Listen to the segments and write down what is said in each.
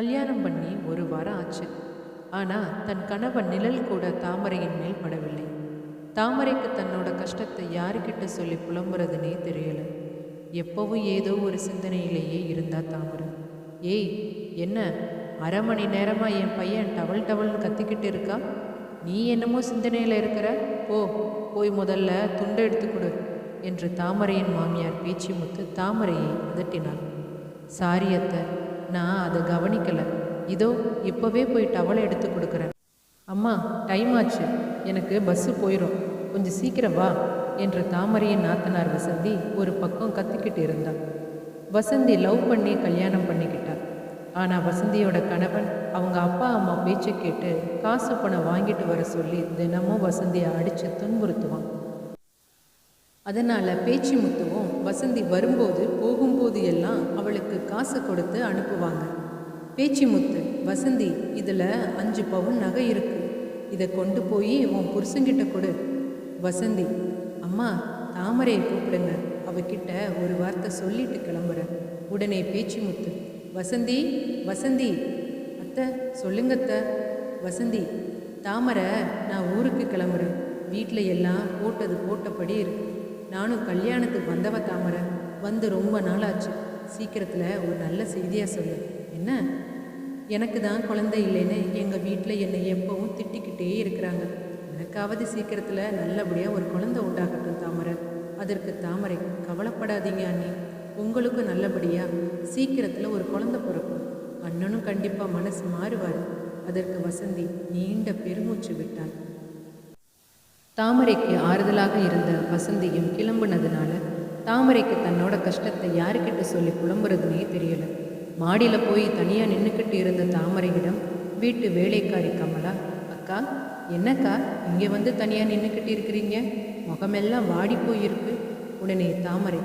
கல்யாணம் பண்ணி ஒரு வாரம் ஆச்சு. ஆனால் தன் கணவன் நிழல் கூட தாமரையின் மேல் படவில்லை. தாமரைக்கு தன்னோட கஷ்டத்தை யாருக்கிட்ட சொல்லி புலம்புறதுனே தெரியலை. எப்பவும் ஏதோ ஒரு சிந்தனையிலேயே இருந்தா தாமரை. ஏய் என்ன? அரை மணி நேரமாக என் பையன் டவல் டவல்னு கத்திக்கிட்டு இருக்கா? நீ என்னமோ சிந்தனையில் இருக்கிற? போ போய் முதல்ல துண்டை எடுத்துக்கொடு என்று தாமரையின் மாமியார் பேச்சு முத்து தாமரையை அதட்டினாள் சாரி அத்தை நான் அதை கவனிக்கலை. இதோ இப்போவே போய் டவலை எடுத்து கொடுக்குறேன். அம்மா டைம் ஆச்சு. எனக்கு பஸ்ஸு போயிடும் கொஞ்சம் சீக்கிரம் வா என்று தாமரையின் நாத்தனார் வசந்தி ஒரு பக்கம் கத்திக்கிட்டு இருந்தா வசந்தி லவ் பண்ணி கல்யாணம் பண்ணிக்கிட்டாள் ஆனால் வசந்தியோட கணவன் அவங்க அப்பா அம்மா பேச்சை கேட்டு காசு பணம் வாங்கிட்டு வர சொல்லி தினமும் வசந்தியை அடித்து துன்புறுத்துவான். அதனால் பேச்சு முத்துவும் வசந்தி வரும்போது போகும்போது எல்லாம் அவளுக்கு காசு கொடுத்து அனுப்புவாங்க. பேச்சு முத்து வசந்தி இதில் அஞ்சு பவுன் நகை இருக்கு. இதை கொண்டு போய் உன் புருஷங்கிட்ட கொடு. வசந்தி அம்மா தாமரையை கூப்பிடுங்க. அவகிட்ட ஒரு வார்த்தை சொல்லிட்டு கிளம்புறேன். உடனே பேச்சு முத்து வசந்தி வசந்தி. அத்தை சொல்லுங்கத்த வசந்தி தாமரை நான் ஊருக்கு கிளம்புறேன். வீட்டில் எல்லாம் போட்டது போட்டபடி இருக்கு. நானும் கல்யாணத்துக்கு வந்தவ தாமரை வந்து ரொம்ப நாள் ஆச்சு சீக்கிரத்தில் ஒரு நல்ல செய்தியாக சொல்லு. என்ன? எனக்கு தான் குழந்தை இல்லைன்னு எங்கள் வீட்டில் என்னை எப்பவும் திட்டிக்கிட்டே இருக்கிறாங்க. எனக்காவது சீக்கிரத்தில் நல்லபடியாக ஒரு குழந்தை உண்டாகட்டும் தாமரை. அதற்கு தாமரை கவலைப்படாதீங்க அண்ணி. உங்களுக்கும் நல்லபடியாக சீக்கிரத்தில் ஒரு குழந்தை பிறக்கும். அண்ணனும் கண்டிப்பாக மனசு மாறுவார். அதற்கு வசந்தி நீண்ட பெருமூச்சு விட்டாள் தாமரைக்கு ஆறுதலாக இருந்த வசந்தியும் கிளம்புனதுனால தாமரைக்கு தன்னோட கஷ்டத்தை யாருக்கிட்ட சொல்லி புலம்புறதுனே தெரியல. மாடியில் போய் தனியாக நின்றுக்கிட்டு இருந்த தாமரையிடம் வீட்டு வேலைக்காரி கமலா அக்கா என்னக்கா இங்கே வந்து தனியாக நின்றுக்கிட்டு இருக்கிறீங்க? முகமெல்லாம் வாடி போயிருக்கு. உடனே தாமரை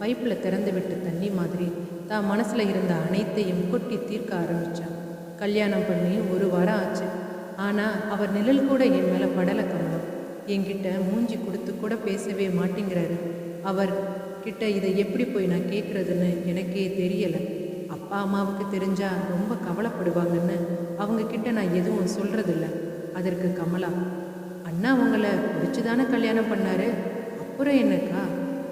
பைப்பில் திறந்து விட்டு தண்ணி மாதிரி தான் மனசில் இருந்த அனைத்தையும் கொட்டி தீர்க்க ஆரம்பித்தான் கல்யாணம் பண்ணி ஒரு வாரம் ஆச்சு. ஆனால் அவர் நிழல் கூட என் மேலே படலை கமல். என்கிட்ட மூஞ்சி கொடுத்து கூட பேசவே மாட்டேங்கிறாரு. அவர் கிட்ட இதை எப்படி போய் நான் கேட்குறதுன்னு எனக்கே தெரியலை. அப்பா அம்மாவுக்கு தெரிஞ்சா ரொம்ப கவலைப்படுவாங்கன்னு அவங்க கிட்ட நான் எதுவும் சொல்கிறதில்ல அதற்கு கமலா அண்ணா உங்களை பிடிச்சுதானே கல்யாணம் பண்ணாரு? அப்புறம் என்னக்கா?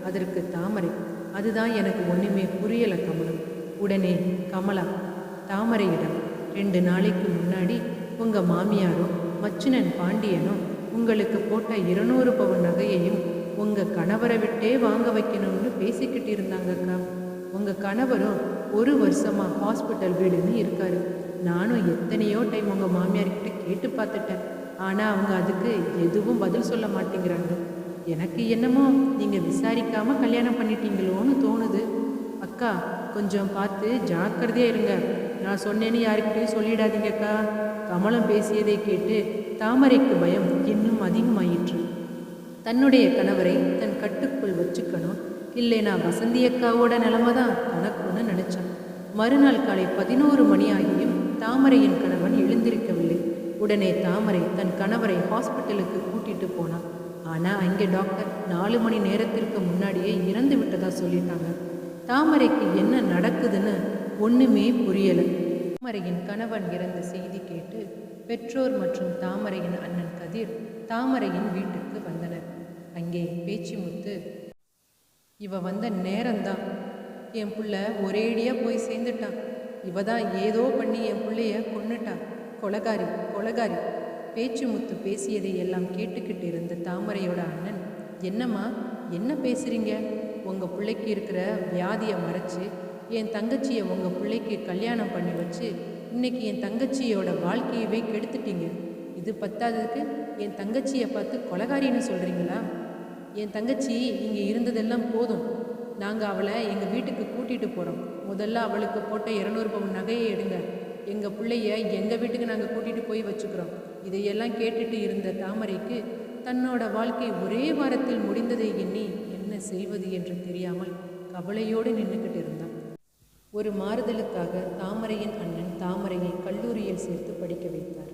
அதற்கு தாமரை அதுதான் எனக்கு ஒன்றுமே புரியலை கமலம் உடனே கமலா தாமரையிடம் ரெண்டு நாளைக்கு முன்னாடி உங்கள் மாமியாரும் மச்சினன் பாண்டியனும் உங்களுக்கு போட்ட இருநூறு பவுன் நகையையும் உங்கள் கணவரை விட்டே வாங்க வைக்கணும்னு பேசிக்கிட்டு இருந்தாங்கக்கா உங்கள் கணவரும் ஒரு வருஷமாக ஹாஸ்பிட்டல் வீடுன்னு இருக்காரு. நானும் எத்தனையோ டைம் உங்கள் மாமியார்கிட்ட கேட்டு பார்த்துட்டேன். ஆனால் அவங்க அதுக்கு எதுவும் பதில் சொல்ல மாட்டேங்கிறாங்க. எனக்கு என்னமோ நீங்கள் விசாரிக்காமல் கல்யாணம் பண்ணிட்டீங்களோன்னு தோணுது. அக்கா கொஞ்சம் பார்த்து ஜாக்கிரதையாக இருங்க. நான் சொன்னேன்னு யாருக்கிட்டையும் சொல்லிடாதீங்கக்கா கமலம் பேசியதை கேட்டு தாமரைக்கு பயம் இன்னும் அதிகமாயிற்று. தன்னுடைய கணவரை தன் கட்டுக்குள் வச்சுக்கணும். இல்லைனா வசந்தி அக்காவோட நிலமை தான் தனக்குன்னு நினைச்சான். மறுநாள் காலை பதினோரு மணி ஆகியும் தாமரையின் கணவன் எழுந்திருக்கவில்லை. உடனே தாமரை தன் கணவரை ஹாஸ்பிட்டலுக்கு கூட்டிட்டு போனான். ஆனால் அங்கே டாக்டர் நாலு மணி நேரத்திற்கு முன்னாடியே இறந்து விட்டதா சொல்லிட்டாங்க. தாமரைக்கு என்ன நடக்குதுன்னு ஒன்றுமே புரியலை. தாமரையின் கணவன் இறந்த செய்தி கேட்டு பெற்றோர் மற்றும் தாமரையின் அண்ணன் கதிர் தாமரையின் வீட்டுக்கு வந்தனர். அங்கே பேச்சுமுத்து இவ வந்த நேரம்தான். என் புள்ள ஒரேடியாக போய் சேர்ந்துட்டான். இவ தான் ஏதோ பண்ணி என் பிள்ளைய கொன்னுட்டா. கொலகாரி கொலகாரி. பேச்சுமுத்து பேசியதை எல்லாம் கேட்டுக்கிட்டு இருந்த தாமரையோட அண்ணன் என்னம்மா என்ன பேசுறீங்க? உங்கள் பிள்ளைக்கு இருக்கிற வியாதியை மறைச்சு என் தங்கச்சியை உங்கள் பிள்ளைக்கு கல்யாணம் பண்ணி வச்சு இன்னைக்கு என் தங்கச்சியோட வாழ்க்கையவே கெடுத்துட்டீங்க. இது பத்தாததுக்கு என் தங்கச்சியை பார்த்து கொலகாரின்னு சொல்கிறீங்களா என் தங்கச்சி இங்கே இருந்ததெல்லாம் போதும். நாங்கள் அவளை எங்கள் வீட்டுக்கு கூட்டிகிட்டு போகிறோம் முதல்ல அவளுக்கு போட்ட இரநூறு பவுன் நகையை எடுங்க. எங்கள் பிள்ளைய எங்கள் வீட்டுக்கு நாங்கள் கூட்டிகிட்டு போய் வச்சுக்கிறோம். இதையெல்லாம் கேட்டுட்டு இருந்த தாமரைக்கு தன்னோட வாழ்க்கை ஒரே வாரத்தில் முடிந்ததை எண்ணி என்ன செய்வது என்று தெரியாமல் கவலையோடு நின்றுக்கிட்டு இருந்தான் ஒரு மாறுதலுக்காக தாமரையின் அண்ணன் தாமரையை கல்லூரியில் சேர்த்து படிக்க வைத்தார்.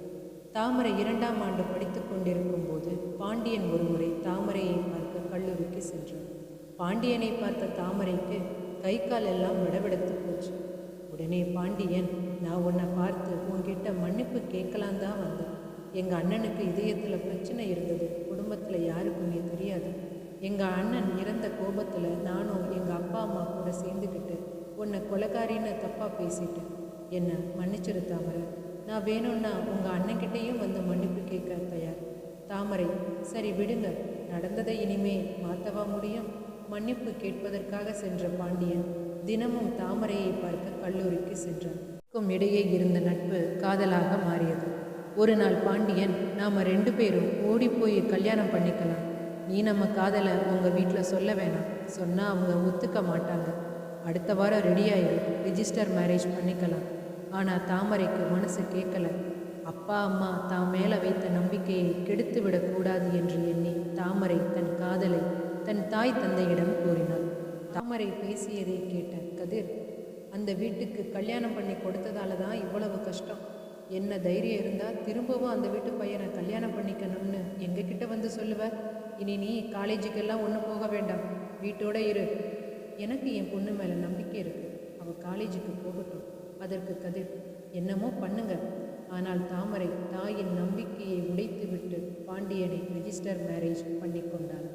தாமரை இரண்டாம் ஆண்டு படித்துக் கொண்டிருக்கும் போது பாண்டியன் ஒருமுறை தாமரையை பார்க்க கல்லூரிக்கு சென்றார் பாண்டியனை பார்த்த தாமரைக்கு கை கால் எல்லாம் விடவிடத்து போச்சு. உடனே பாண்டியன் நான் உன்னை பார்த்து உன்கிட்ட மன்னிப்பு கேட்கலாம் தான் வந்தேன். எங்கள் அண்ணனுக்கு இதயத்தில் பிரச்சனை இருந்தது. குடும்பத்தில் யாருக்குமே தெரியாது. எங்கள் அண்ணன் இறந்த கோபத்தில் நானும் எங்கள் அப்பா அம்மா கூட சேர்ந்துக்கிட்டு உன்னை கொலைக்காரின்னு தப்பாக பேசிட்டேன். என்னை மன்னிச்சிரு தாமரை நான் வேணும்னா உங்கள் அண்ணன்கிட்டேயும் வந்து மன்னிப்பு கேட்க தயார். தாமரை சரி விடுங்க. நடந்ததை இனிமே மாற்றவா முடியும்? மன்னிப்பு கேட்பதற்காக சென்ற பாண்டியன் தினமும் தாமரையை பார்க்க கல்லூரிக்கு சென்றான். இடையே இருந்த நட்பு காதலாக மாறியது. ஒரு நாள் பாண்டியன் நாம் ரெண்டு பேரும் ஓடி போய் கல்யாணம் பண்ணிக்கலாம். நீ நம்ம காதலை உங்கள் வீட்டில் சொல்ல வேணாம். சொன்னால் அவங்க ஒத்துக்க மாட்டாங்க. அடுத்த வாரம் ரெடியாகி ரிஜிஸ்டர் மேரேஜ் பண்ணிக்கலாம். ஆனால் தாமரைக்கு மனசு கேட்கல அப்பா அம்மா தாம் மேலே வைத்த நம்பிக்கையை கெடுத்து விடக்கூடாது என்று எண்ணி தாமரை தன் காதலை தன் தாய் தந்தையிடம் கூறினாள். தாமரை பேசியதை கேட்ட கதிர் அந்த வீட்டுக்கு கல்யாணம் பண்ணி கொடுத்ததால தான் இவ்வளவு கஷ்டம். என்ன தைரியம் இருந்தால் திரும்பவும் அந்த வீட்டு பையனை கல்யாணம் பண்ணிக்கணும்னு எங்ககிட்ட வந்து சொல்லுவ? இனி நீ காலேஜுக்கெல்லாம் ஒன்றும் போக வேண்டாம். வீட்டோட இரு. எனக்கு என் பொண்ணு மேலே நம்பிக்கை இருக்கு. அவள் காலேஜுக்கு போகட்டும். அதற்கு கதிர் என்னமோ பண்ணுங்க. ஆனால் தாமரை தாயின் நம்பிக்கையை உடைத்துவிட்டு பாண்டியனை ரெஜிஸ்டர் மேரேஜ் பண்ணி கொண்டாள்.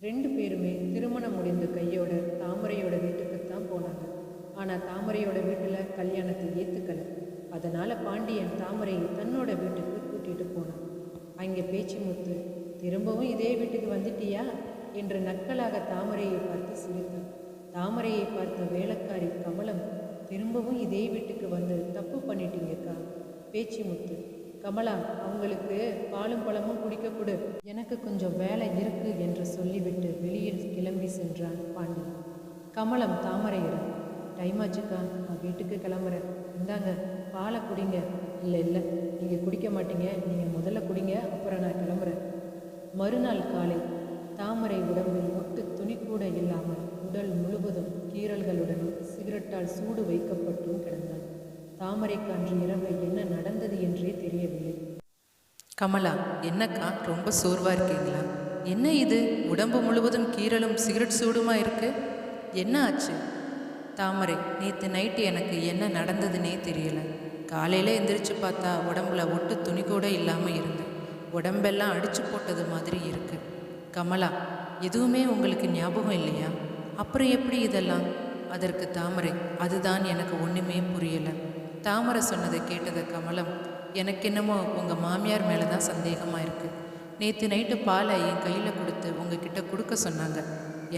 ரெண்டு பேருமே திருமணம் முடிந்த கையோட தாமரையோட வீட்டுக்குத்தான் போனாங்க. ஆனால் தாமரையோட வீட்டில் கல்யாணத்தை ஏற்றுக்கல அதனால் பாண்டியன் தாமரையை தன்னோட வீட்டுக்கு கூட்டிகிட்டு போனான். அங்கே பேச்சு முத்து திரும்பவும் இதே வீட்டுக்கு வந்துட்டியா? என்று நக்கலாக தாமரையை பார்த்து சிரித்தான் தாமரையை பார்த்த வேலைக்காரி கமலம் திரும்பவும் இதே வீட்டுக்கு வந்து தப்பு பண்ணிட்டீங்கக்கா பேச்சு முத்து கமலா அவங்களுக்கு பாலும் பழமும் குடிக்க கொடு எனக்கு கொஞ்சம் வேலை இருக்கு என்று சொல்லிவிட்டு வெளியில் கிளம்பி சென்றான் பாண்டி கமலம் தாமரையிடம் டைம் ஆச்சுக்கா நான் வீட்டுக்கு கிளம்புறேன். இந்தாங்க பாலை குடிங்க. இல்லை இல்லை நீங்கள் குடிக்க மாட்டீங்க. நீங்கள் முதல்ல குடிங்க அப்புறம் நான் கிளம்புறேன். மறுநாள் காலை தாமரை உடம்பில் ஒட்டு துணி கூட இல்லாமல் உடல் முழுவதும் கீறல்களுடனும் சிகரெட்டால் சூடு வைக்கப்பட்டும் கிடந்தான். தாமரைக்கு அன்று இரவு என்ன நடந்தது என்றே தெரியவில்லை. கமலா என்னக்கா? ரொம்ப சோர்வா இருக்கீங்களா? என்ன இது? உடம்பு முழுவதும் கீறலும் சிகரெட் சூடுமா இருக்கு? என்ன ஆச்சு? தாமரை நேற்று நைட்டு எனக்கு என்ன நடந்ததுன்னே தெரியல. காலையில் எந்திரிச்சு பார்த்தா உடம்புல ஒட்டு துணி கூட இல்லாமல் இருந்தேன் உடம்பெல்லாம் அடிச்சு போட்டது மாதிரி இருக்குது கமலா எதுவுமே உங்களுக்கு ஞாபகம் இல்லையா? அப்புறம் எப்படி இதெல்லாம்? அதற்கு தாமரை அதுதான் எனக்கு ஒன்றுமே புரியலை. தாமரை சொன்னதை கேட்டதை கமலம் எனக்கு என்னமோ உங்கள் மாமியார் மேலே தான் சந்தேகமாக இருக்குது நேற்று நைட்டு பாலை என் கையில் கொடுத்து உங்ககிட்ட கொடுக்க சொன்னாங்க.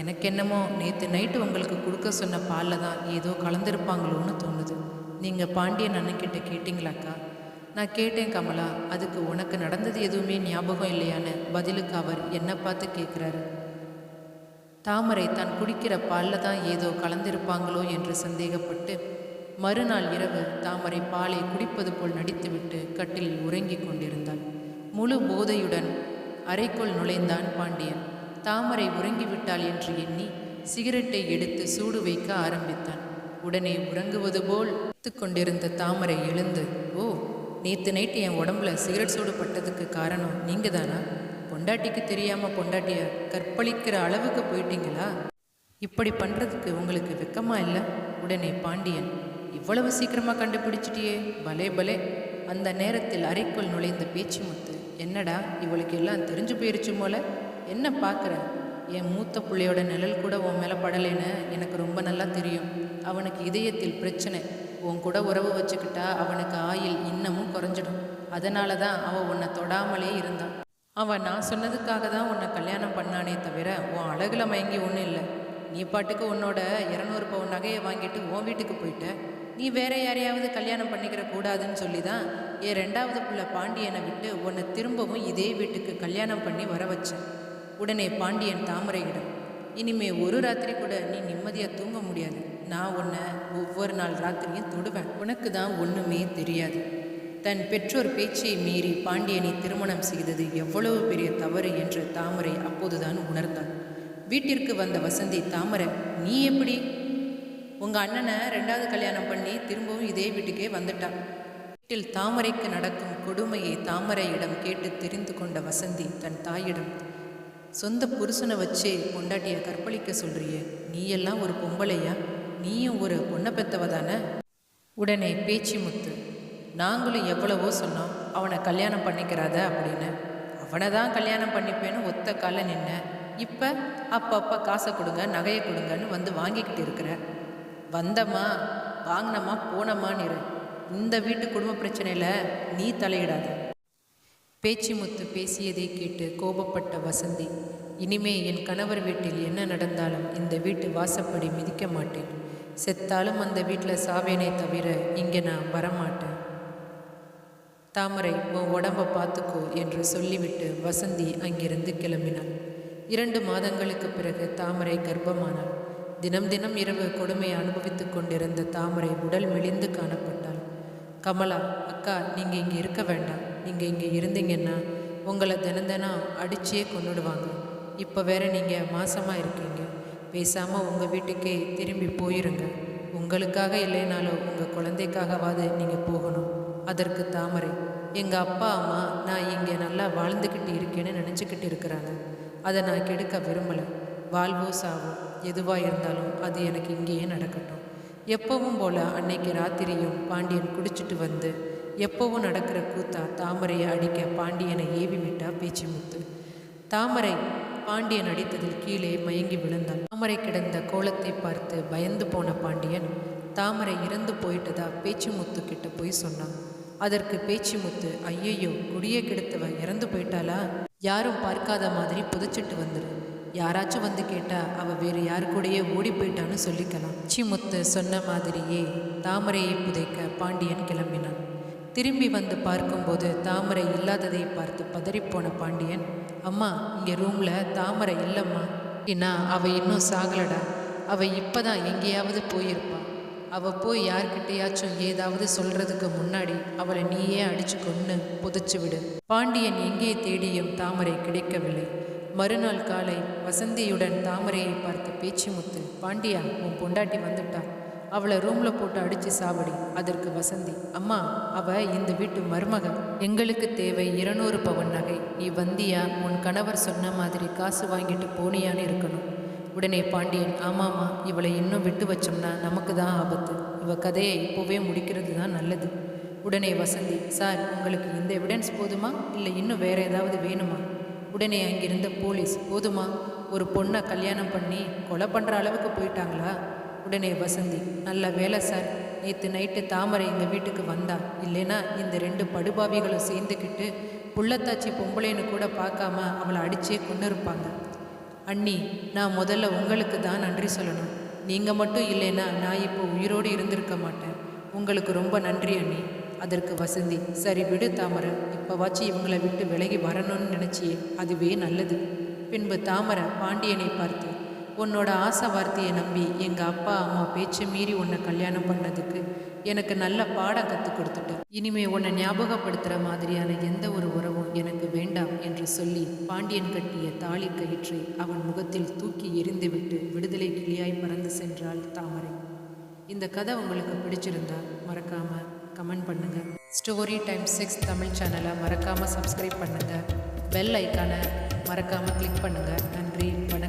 எனக்கு என்னமோ நேற்று நைட்டு உங்களுக்கு கொடுக்க சொன்ன பாலில் தான் ஏதோ கலந்துருப்பாங்களோன்னு தோணுது. நீங்கள் பாண்டியன் அண்ணன்கிட்ட கேட்டிங்களாக்கா? நான் கேட்டேன் கமலா அதுக்கு உனக்கு நடந்தது எதுவுமே ஞாபகம் இல்லையான்னு பதிலுக்கு அவர் என்ன பார்த்து கேட்குறாரு. தாமரை தான் குடிக்கிற பாலில் தான் ஏதோ கலந்திருப்பாங்களோ என்று சந்தேகப்பட்டு மறுநாள் இரவு தாமரை பாலை குடிப்பது போல் நடித்துவிட்டு கட்டிலில் உறங்கிக் கொண்டிருந்தாள். முழு போதையுடன் அறைக்குள் நுழைந்தான் பாண்டியன். தாமரை உறங்கிவிட்டாள் என்று எண்ணி சிகரெட்டை எடுத்து சூடு வைக்க ஆரம்பித்தான். உடனே உறங்குவது போல் கொண்டிருந்த தாமரை எழுந்து ஓ நேற்று நைட்டு என் உடம்புல சிகரெட் சூடு பட்டதுக்கு காரணம் நீங்கள் தானா பொண்டாட்டிக்கு தெரியாம பொண்டாட்டிய கற்பழிக்கிற அளவுக்கு போயிட்டீங்களா? இப்படி பண்ணுறதுக்கு உங்களுக்கு வெக்கமா இல்லை? உடனே பாண்டியன் இவ்வளவு சீக்கிரமாக கண்டுபிடிச்சிட்டியே பலே பலே. அந்த நேரத்தில் அறைக்குள் நுழைந்த பேச்சு முத்து என்னடா இவளுக்கு எல்லாம் தெரிஞ்சு போயிருச்சு போல? என்ன பார்க்குற என் மூத்த பிள்ளையோட நிழல் கூட உன் மேலே படலைன்னு எனக்கு ரொம்ப நல்லா தெரியும். அவனுக்கு இதயத்தில் பிரச்சனை. உன் கூட உறவு வச்சுக்கிட்டா அவனுக்கு ஆயில் இன்னமும் குறைஞ்சிடும். அதனால தான் அவன் உன்னை தொடாமலே இருந்தான். அவன் நான் சொன்னதுக்காக தான் உன்னை கல்யாணம் பண்ணானே தவிர உன் அழகில் மயங்கி ஒன்றும் இல்லை. நீ பாட்டுக்கு உன்னோட இரநூறு பவுன் நகையை வாங்கிட்டு உன் வீட்டுக்கு போயிட்ட. நீ வேற யாரையாவது கல்யாணம் பண்ணிக்கிற கூடாதுன்னு சொல்லி தான் என் ரெண்டாவது புள்ள பாண்டியனை விட்டு உன்னை திரும்பவும் இதே வீட்டுக்கு கல்யாணம் பண்ணி வர வச்சேன். உடனே பாண்டியன் தாமரையிடம் இனிமே ஒரு ராத்திரி கூட நீ நிம்மதியாக தூங்க முடியாது. நான் உன்னை ஒவ்வொரு நாள் ராத்திரியும் தொடுவேன். உனக்கு தான் ஒன்றுமே தெரியாது. தன் பெற்றோர் பேச்சை மீறி பாண்டியனை திருமணம் செய்தது எவ்வளவு பெரிய தவறு என்று தாமரை அப்போதுதான் உணர்ந்தாள். வீட்டிற்கு வந்த வசந்தி தாமரை நீ எப்படி? உங்கள் அண்ணனை ரெண்டாவது கல்யாணம் பண்ணி திரும்பவும் இதே வீட்டுக்கே வந்துட்டான் வீட்டில் தாமரைக்கு நடக்கும் கொடுமையை தாமரையிடம் கேட்டு தெரிந்து கொண்ட வசந்தி தன் தாயிடம் சொந்த புருஷனை வச்சே பொண்டாட்டியை கற்பழிக்க சொல்றியே நீ எல்லாம் ஒரு பொம்பளையா? நீயும் ஒரு பொண்ணை பெத்தவ தானே? உடனே பேச்சு முத்து நாங்களும் எவ்வளவோ சொன்னோம் அவனை கல்யாணம் பண்ணிக்கிறாத அப்படின்னு. அவனை தான் கல்யாணம் பண்ணிப்பேன்னு ஒத்த கால நின்ன. இப்போ அப்பப்போ காசை கொடுங்க நகையை கொடுங்கன்னு வந்து வாங்கிக்கிட்டு இருக்கிற. வந்தம்மா வாங்கினம்மா போனம்மான்னு இரு இந்த வீட்டு குடும்ப பிரச்சனையில் நீ தலையிடாத. பேச்சு முத்து பேசியதை கேட்டு கோபப்பட்ட வசந்தி இனிமே என் கணவர் வீட்டில் என்ன நடந்தாலும் இந்த வீட்டு வாசப்படி மிதிக்க மாட்டேன். செத்தாலும் அந்த வீட்டில் சாவேனே தவிர இங்கே நான் வரமாட்டேன். தாமரை உன் உடம்ப பார்த்துக்கோ என்று சொல்லிவிட்டு வசந்தி அங்கிருந்து கிளம்பினாள். இரண்டு மாதங்களுக்கு பிறகு தாமரை கர்ப்பமானாள். தினம் தினம் இரவு கொடுமையை அனுபவித்துக் கொண்டிருந்த தாமரை உடல் மெலிந்து காணப்பட்டாள். கமலா அக்கா நீங்கள் இங்கே இருக்க வேண்டாம். நீங்கள் இங்கே இருந்தீங்கன்னா உங்களை தினம் தினம் அடிச்சே கொண்டுடுவாங்க இப்போ வேற நீங்கள் மாசமாக இருக்கீங்க. பேசாமல் உங்கள் வீட்டுக்கே திரும்பி போயிருங்க. உங்களுக்காக இல்லைனாலும் உங்கள் குழந்தைக்காகவாது நீங்கள் போகணும். அதற்கு தாமரை எங்கள் அப்பா அம்மா நான் இங்கே நல்லா வாழ்ந்துக்கிட்டு இருக்கேன்னு நினச்சிக்கிட்டு இருக்கிறாங்க. அதை நான் கெடுக்க விரும்பலை. வாழ்வோ சாவோ எதுவாக இருந்தாலும் அது எனக்கு இங்கேயே நடக்கட்டும். எப்பவும் போல் அன்னைக்கு ராத்திரியும் பாண்டியன் குடிச்சிட்டு வந்து எப்பவும் நடக்கிற கூத்தா தாமரையை அடிக்க பாண்டியனை ஏவி விட்டா பேச்சிமுத்து தாமரை பாண்டியன் அடித்ததில் கீழே மயங்கி விழுந்தாள் தாமரை கிடந்த கோலத்தை பார்த்து பயந்து போன பாண்டியன் தாமரை இறந்து போயிட்டதா? பேச்சிமுத்து கிட்ட போய் சொன்னான். அதற்கு பேச்சிமுத்து ஐயையோ குடியே கெடுத்தவ இறந்து போயிட்டாளா? யாரும் பார்க்காத மாதிரி புதைச்சிட்டு வந்துரு. யாராச்சும் வந்து கேட்டா அவ வேறு யாரு கூடயே ஓடி போயிட்டான்னு சொல்லிக்கலாம். சிமுத்து சொன்ன மாதிரியே தாமரையை புதைக்க பாண்டியன் கிளம்பினான். திரும்பி வந்து பார்க்கும்போது தாமரை இல்லாததை பார்த்து பதறிப்போன பாண்டியன் அம்மா இங்கே ரூமில் தாமரை இல்லைம்மா. ஏன்னா அவ இன்னும் சாகலடா. அவ இப்பதான் எங்கேயாவது போயிருப்பா. அவ போய் யார்கிட்டயாச்சும் ஏதாவது சொல்றதுக்கு முன்னாடி அவளை நீயே அடிச்சு கொன்று புதைச்சு விடு. பாண்டியன் எங்கே தேடியும் தாமரை கிடைக்கவில்லை. மறுநாள் காலை வசந்தியுடன் தாமரையை பார்த்து பேச்சிமுத்து பாண்டியா உன் பொண்டாட்டி வந்துட்டா. அவளை ரூம்ல போட்டு அடிச்சு சாவடி அதற்கு வசந்தி அம்மா அவ இந்த வீட்டு மருமக. எங்களுக்கு தேவை இருநூறு பவன் நகை. நீ வந்தியா? உன் கணவர் சொன்ன மாதிரி காசு வாங்கிட்டு போனியான்னு இருக்கணும். உடனே பாண்டியன் ஆமாம்மா இவளை இன்னும் விட்டு வச்சோம்னா நமக்கு தான் ஆபத்து. இவ கதையை இப்போவே முடிக்கிறது தான் நல்லது. உடனே வசந்தி சார் உங்களுக்கு இந்த எவிடன்ஸ் போதுமா? இல்லை இன்னும் வேற ஏதாவது வேணுமா? உடனே அங்கிருந்த போலீஸ் போதுமா? ஒரு பொண்ணை கல்யாணம் பண்ணி கொலை பண்ணுற அளவுக்கு போயிட்டாங்களா? உடனே வசந்தி நல்ல வேலை சார். நேற்று நைட்டு தாமரை எங்கள் வீட்டுக்கு வந்தா. இல்லைன்னா இந்த ரெண்டு படுபாவிகளும் சேர்ந்துக்கிட்டு புள்ளத்தாச்சி பொம்பளைன்னு கூட பார்க்காம அவளை அடிச்சே கொண்டு இருப்பாங்க அண்ணி நான் முதல்ல உங்களுக்கு தான் நன்றி சொல்லணும். நீங்கள் மட்டும் இல்லைன்னா நான் இப்போ உயிரோடு இருந்திருக்க மாட்டேன். உங்களுக்கு ரொம்ப நன்றி அண்ணி. அதற்கு வசந்தி சரி விடு தாமரை. இப்போவாச்சும் இவங்களை விட்டு விலகி வரணும்னு நினச்சியே. அதுவே நல்லது. பின்பு தாமரை பாண்டியனை பார்த்து உன்னோட ஆசை வார்த்தையை நம்பி எங்கள் அப்பா அம்மா பேச்சை மீறி உன்னை கல்யாணம் பண்ணதுக்கு எனக்கு நல்ல பாடம் கற்றுக் கொடுத்துட்ட இனிமே உன்னை ஞாபகப்படுத்துகிற மாதிரியான எந்த ஒரு உறவும் எனக்கு வேண்டாம் என்று சொல்லி பாண்டியன் கட்டிய தாலி கயிற்றை அவன் முகத்தில் தூக்கி எரிந்துவிட்டு விடுதலை கிளியாய் பறந்து சென்றாள் தாமரை. இந்த கதை உங்களுக்கு பிடிச்சிருந்தா மறக்காம கமெண்ட் பண்ணுங்க. ஸ்டோரி டைம் சிக்ஸ் தமிழ் சேனலை மறக்காம சப்ஸ்கிரைப் பண்ணுங்க. பெல் ஐக்கானை மறக்காம கிளிக் பண்ணுங்க. நன்றி வணக்கம்.